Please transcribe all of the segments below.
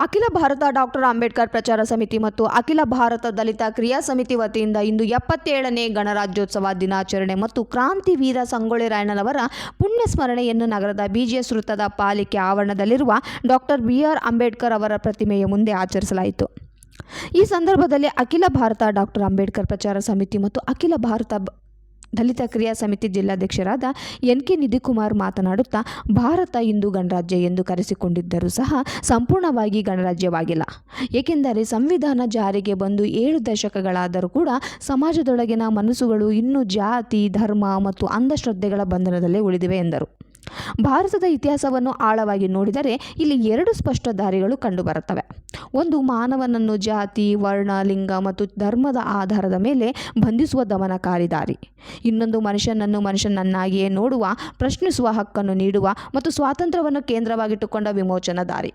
ಅಖಿಲ ಭಾರತ ಡಾಕ್ಟರ್ ಅಂಬೇಡ್ಕರ್ ಪ್ರಚಾರ ಸಮಿತಿ ಮತ್ತು ಅಖಿಲ ಭಾರತ ದಲಿತ ಕ್ರಿಯಾ ಸಮಿತಿ ವತಿಯಿಂದ ಇಂದು ಎಪ್ಪತ್ತೇಳನೇ ಗಣರಾಜ್ಯೋತ್ಸವ ದಿನಾಚರಣೆ ಮತ್ತು ಕ್ರಾಂತಿವೀರ ಸಂಗೊಳ್ಳಿ ರಾಯಣ್ಣನವರ ಪುಣ್ಯ ಸ್ಮರಣೆಯನ್ನು ನಗರದ ಬಿಜಿಎಸ್ ವೃತ್ತದ ಪಾಲಿಕೆ ಆವರಣದಲ್ಲಿರುವ ಡಾಕ್ಟರ್ ಬಿ ಆರ್ ಅಂಬೇಡ್ಕರ್ ಅವರ ಪ್ರತಿಮೆಯ ಮುಂದೆ ಆಚರಿಸಲಾಯಿತು. ಈ ಸಂದರ್ಭದಲ್ಲಿ ಅಖಿಲ ಭಾರತ ಡಾಕ್ಟರ್ ಅಂಬೇಡ್ಕರ್ ಪ್ರಚಾರ ಸಮಿತಿ ಮತ್ತು ಅಖಿಲ ಭಾರತ ದಲಿತ ಕ್ರಿಯಾ ಸಮಿತಿ ಜಿಲ್ಲಾಧ್ಯಕ್ಷರಾದ ಎನ್ ಕೆ ನಿಧಿಕುಮಾರ್ ಮಾತನಾಡುತ್ತಾ, ಭಾರತ ಇಂದು ಗಣರಾಜ್ಯ ಎಂದು ಕರೆಸಿಕೊಂಡಿದ್ದರೂ ಸಹ ಸಂಪೂರ್ಣವಾಗಿ ಗಣರಾಜ್ಯವಾಗಿಲ್ಲ. ಏಕೆಂದರೆ ಸಂವಿಧಾನ ಜಾರಿಗೆ ಬಂದು ಏಳು ದಶಕಗಳಾದರೂ ಕೂಡ ಸಮಾಜದೊಳಗಿನ ಮನಸ್ಸುಗಳು ಇನ್ನೂ ಜಾತಿ, ಧರ್ಮ ಮತ್ತು ಅಂಧಶ್ರದ್ಧೆಗಳ ಬಂಧನದಲ್ಲೇ ಉಳಿದಿವೆ ಎಂದರು. ಭಾರತದ ಇತಿಹಾಸವನ್ನು ಆಳವಾಗಿ ನೋಡಿದರೆ ಇಲ್ಲಿ ಎರಡು ಸ್ಪಷ್ಟ ದಾರಿಗಳು ಕಂಡುಬರುತ್ತವೆ. ಒಂದು ಮಾನವನನ್ನು ಜಾತಿ, ವರ್ಣ, ಲಿಂಗ ಮತ್ತು ಧರ್ಮದ ಆಧಾರದ ಮೇಲೆ ಬಂಧಿಸುವ ದಮನಕಾರಿ ದಾರಿ. ಇನ್ನೊಂದು ಮನುಷ್ಯನನ್ನು ಮನುಷ್ಯನನ್ನಾಗಿಯೇ ನೋಡುವ, ಪ್ರಶ್ನಿಸುವ ಹಕ್ಕನ್ನು ನೀಡುವ ಮತ್ತು ಸ್ವಾತಂತ್ರ್ಯವನ್ನು ಕೇಂದ್ರವಾಗಿಟ್ಟುಕೊಂಡ ವಿಮೋಚನಾ ದಾರಿ.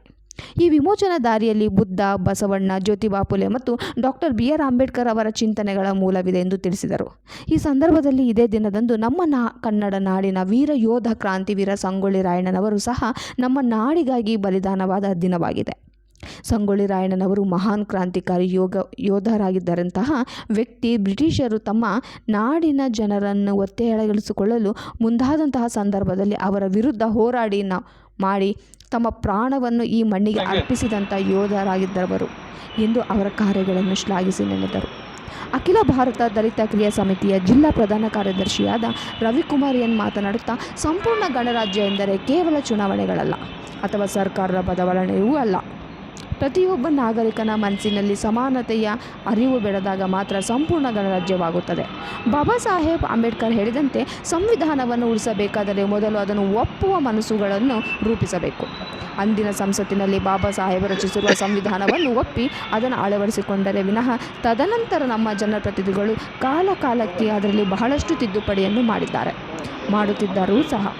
ಈ ವಿಮೋಚನಾ ದಾರಿಯಲ್ಲಿ ಬುದ್ಧ, ಬಸವಣ್ಣ ಜ್ಯೋತಿಬಾ ಫುಲೆ ಮತ್ತು ಡಾಕ್ಟರ್ ಬಿ ಆರ್ ಅಂಬೇಡ್ಕರ್ ಅವರ ಚಿಂತನೆಗಳ ಮೂಲವಿದೆ ಎಂದು ತಿಳಿಸಿದರು. ಈ ಸಂದರ್ಭದಲ್ಲಿ ಇದೇ ದಿನದಂದು ನಮ್ಮ ನಾ, ಕನ್ನಡ ನಾಡಿನ ವೀರ ಯೋಧ ಕ್ರಾಂತಿವೀರ ಸಂಗೊಳ್ಳಿ ರಾಯಣ್ಣನವರು ಸಹ ನಮ್ಮ ನಾಡಿಗಾಗಿ ಬಲಿದಾನವಾದ ದಿನವಾಗಿದೆ. ಸಂಗೊಳ್ಳಿ ರಾಯಣ್ಣನವರು ಮಹಾನ್ ಕ್ರಾಂತಿಕಾರಿ ಯೋಗ ಯೋಧರಾಗಿದ್ದರಂತಹ ವ್ಯಕ್ತಿ ಬ್ರಿಟಿಷರು ತಮ್ಮ ನಾಡಿನ ಜನರನ್ನು ಒತ್ತೆಯಳಗಿಸಿಕೊಳ್ಳಲು ಮುಂದಾದಂತಹ ಸಂದರ್ಭದಲ್ಲಿ ಅವರ ವಿರುದ್ಧ ಹೋರಾಡಿ ನ ಮಾಡಿ ತಮ್ಮ ಪ್ರಾಣವನ್ನು ಈ ಮಣ್ಣಿಗೆ ಅರ್ಪಿಸಿದಂಥ ಯೋಧರಾಗಿದ್ದವರು ಎಂದು ಅವರ ಕಾರ್ಯಗಳನ್ನು ಶ್ಲಾಘಿಸಿ ನೆನೆದರು. ಅಖಿಲ ಭಾರತ ದಲಿತ ಕ್ರಿಯಾ ಸಮಿತಿಯ ಜಿಲ್ಲಾ ಪ್ರಧಾನ ಕಾರ್ಯದರ್ಶಿಯಾದ ರವಿಕುಮಾರ್ ಎನ್ ಮಾತನಾಡುತ್ತಾ ಸಂಪೂರ್ಣ ಗಣರಾಜ್ಯ ಎಂದರೆ ಕೇವಲ ಚುನಾವಣೆಗಳಲ್ಲ ಅಥವಾ ಸರ್ಕಾರದ ಬದಲಾವಣೆಯೂ ಅಲ್ಲ. ಪ್ರತಿಯೊಬ್ಬ ನಾಗರಿಕನ ಮನಸ್ಸಿನಲ್ಲಿ ಸಮಾನತೆಯ ಅರಿವು ಬೆಳೆದಾಗ ಮಾತ್ರ ಸಂಪೂರ್ಣ ಗಣರಾಜ್ಯವಾಗುತ್ತದೆ. ಬಾಬಾ ಸಾಹೇಬ್ ಅಂಬೇಡ್ಕರ್ ಹೇಳಿದಂತೆ ಸಂವಿಧಾನವನ್ನು ಉಳಿಸಬೇಕಾದರೆ ಮೊದಲು ಅದನ್ನು ಒಪ್ಪುವ ಮನಸ್ಸುಗಳನ್ನು ರೂಪಿಸಬೇಕು. ಅಂದಿನ ಸಂಸತ್ತಿನಲ್ಲಿ ಬಾಬಾ ಸಾಹೇಬ್ ರಚಿಸಿರುವ ಸಂವಿಧಾನವನ್ನು ಒಪ್ಪಿ ಅದನ್ನು ಅಳವಡಿಸಿಕೊಂಡರೆ ವಿನಃ ತದನಂತರ ನಮ್ಮ ಜನಪ್ರತಿನಿಧಿಗಳು ಕಾಲಕಾಲಕ್ಕೆ ಅದರಲ್ಲಿ ಬಹಳಷ್ಟು ತಿದ್ದುಪಡಿಯನ್ನು ಮಾಡಿದ್ದಾರೆ. ಮಾಡುತ್ತಿದ್ದರೂ ಸಹ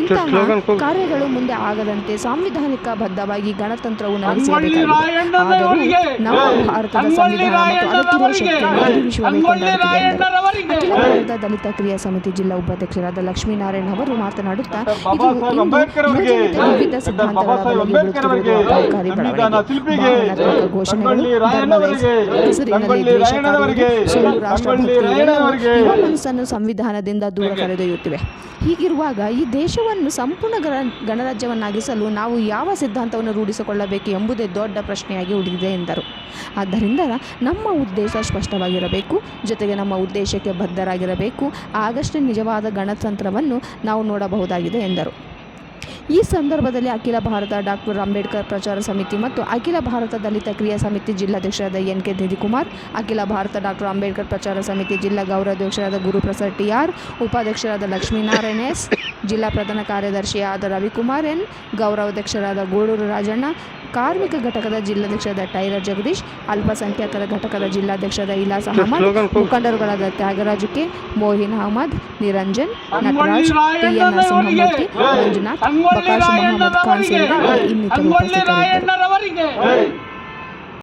ಇಂತಹ ಕಾರ್ಯಗಳು ಮುಂದೆ ಆಗದಂತೆ ಸಾಂವಿಧಾನಿಕ ಬದ್ಧವಾಗಿ ಗಣತಂತ್ರವು ನಡೆಸಬೇಕಾಗಿದೆ ಆದರೂ ನಮ್ಮ ಭಾರತದ ಸಂವಿಧಾನ ಮತ್ತು ಅದಕ್ಕಿರುವ ಶಕ್ತಿಯನ್ನು ಅಖಿಲ ಭಾರತ ದಲಿತ ಕ್ರಿಯಾ ಸಮಿತಿ ಜಿಲ್ಲಾ ಉಪಾಧ್ಯಕ್ಷರಾದ ಲಕ್ಷ್ಮೀನಾರಾಯಣ ಅವರು ಮಾತನಾಡುತ್ತಾ ಇದು ಇಂದು ಯುವಜನತೆ ವಿವಿಧ ಸಿದ್ಧಾಂತಗಳ ಬಲೆಗೆ ಬೀಳುತ್ತಿರುವುದು ಅಪಾಯಕಾರಿ ಬೆಳವಣಿಗೆ ಘೋಷಣೆಗಳು ಹೆಸರಿನಲ್ಲಿ ದ್ವೇಷ ಸುಳ್ಳು ರಾಷ್ಟ್ರಭಕ್ತಿ ಯುವ ಮನಸ್ಸನ್ನು ಸಂವಿಧಾನದಿಂದ ದೂರ ಕರೆದೊಯ್ಯುತ್ತಿವೆ. ಹೀಗಿರುವಾಗ ಈ ದೇಶವನ್ನು ಸಂಪೂರ್ಣ ಗಣ ಗಣರಾಜ್ಯವನ್ನಾಗಿಸಲು ನಾವು ಯಾವ ಸಿದ್ಧಾಂತವನ್ನು ರೂಢಿಸಿಕೊಳ್ಳಬೇಕು ಎಂಬುದೇ ದೊಡ್ಡ ಪ್ರಶ್ನೆಯಾಗಿ ಉಳಿದಿದೆ ಎಂದರು. ಆದ್ದರಿಂದ ನಮ್ಮ ಉದ್ದೇಶ ಸ್ಪಷ್ಟವಾಗಿರಬೇಕು. ಜೊತೆಗೆ ನಮ್ಮ ಉದ್ದೇಶಕ್ಕೆ ಬದ್ಧರಾಗಿರಬೇಕು. ಆಗಷ್ಟೇ ನಿಜವಾದ ಗಣತಂತ್ರವನ್ನು ನಾವು ನೋಡಬಹುದಾಗಿದೆ ಎಂದರು. ಈ ಸಂದರ್ಭದಲ್ಲಿ ಅಖಿಲ ಭಾರತ ಡಾಕ್ಟರ್ ಅಂಬೇಡ್ಕರ್ ಪ್ರಚಾರ ಸಮಿತಿ ಮತ್ತು ಅಖಿಲ ಭಾರತ ದಲಿತ ಕ್ರಿಯಾ ಸಮಿತಿ ಜಿಲ್ಲಾಧ್ಯಕ್ಷರಾದ ಎನ್ ಕೆ ನಿಧಿಕುಮಾರ್, ಅಖಿಲ ಭಾರತ ಡಾಕ್ಟರ್ ಅಂಬೇಡ್ಕರ್ ಪ್ರಚಾರ ಸಮಿತಿ ಜಿಲ್ಲಾ ಗೌರವಾಧ್ಯಕ್ಷರಾದ ಗುರುಪ್ರಸಾದ್ ಟಿ ಆರ್ ಉಪಾಧ್ಯಕ್ಷರಾದ ಲಕ್ಷ್ಮೀನಾರಾಯಣ ಎಸ್, ಜಿಲ್ಲಾ ಪ್ರಧಾನ ಕಾರ್ಯದರ್ಶಿಯಾದ ರವಿಕುಮಾರ್ ಎನ್, ಗೌರವಾಧ್ಯಕ್ಷರಾದ ಗೂಡೂರು ರಾಜಣ್ಣ ಕಾರ್ಮಿಕ ಘಟಕದ ಜಿಲ್ಲಾಧ್ಯಕ್ಷರಾದ ಟೈಲರ್ ಜಗದೀಶ್ ಅಲ್ಪಸಂಖ್ಯಾತರ ಘಟಕದ ಜಿಲ್ಲಾಧ್ಯಕ್ಷರಾದ ಇಲಾಸ್ Ahmed ಮುಖಂಡರುಗಳಾದ Tyagaraju K Mohin Ahmad Niranjan Nataraj T N Narasimhamurthy Manjunath Prakash Mohammed Khan ಸೇರಿದಂತೆ ಇನ್ನಿತರ ಉಪಸ್ಥಿತರಿದ್ದರು. ರಾಯಣ್ಣರವರಿಗೆ